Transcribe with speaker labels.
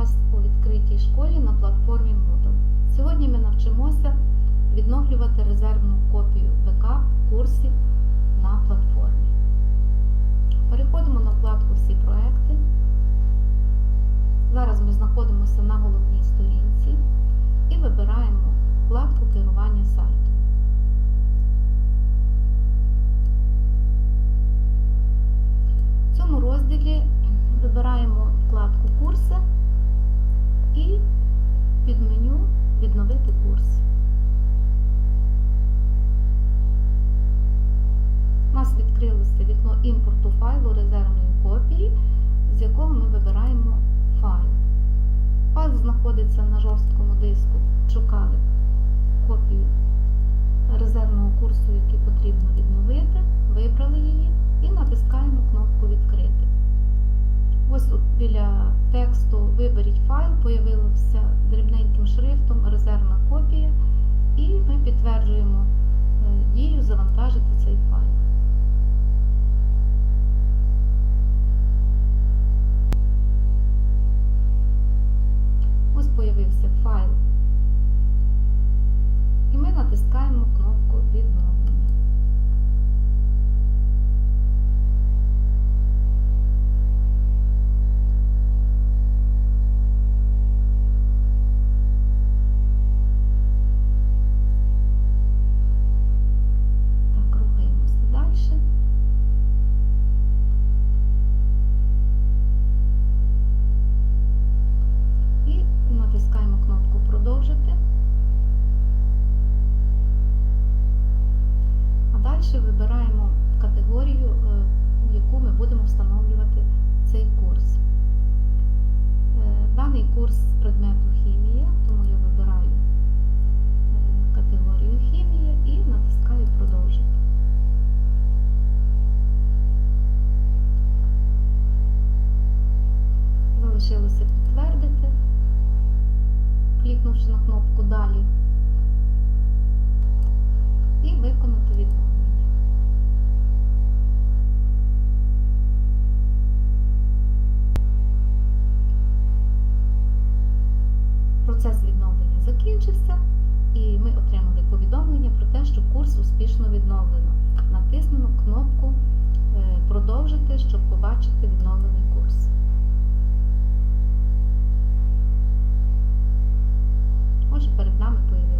Speaker 1: вас у відкритій школі на платформі Moodle. Сьогодні ми навчимося відновлювати резервну копію бекап курсів на платформі. Переходимо на вкладку Всі проекти. Зараз ми знаходимося на головній сторінці і вибираємо вкладку керування сайтом. В цьому розділі вибираємо вкладку Курси і під меню Відновити курс. У нас відкрилося вікно імпорту файлу резервної копії, з якого ми вибираємо файл. Файл знаходиться на жорсткому диску. Шукали копію резервного курсу, який потрібно відновити, Ось біля тексту Виберіть файл появилося дрібненьким шрифтом резервна копія, і ми підтверджуємо е, дію завантажити цей файл. Ось появився файл. І ми натискаємо кнопку відновлення. Далі вибираємо категорію, е, яку ми будемо встановлювати цей курс. Е, Даний курс з предмету хімія, тому я вибираю е, категорію хімія і натискаю Продовжити. Залишилося підтвердити, клікнувши на кнопку Далі Процес відновлення закінчився, і ми отримали повідомлення про те, що курс успішно відновлено. Натиснемо кнопку е, Продовжити, щоб побачити відновлений курс. Отже, перед нами появилося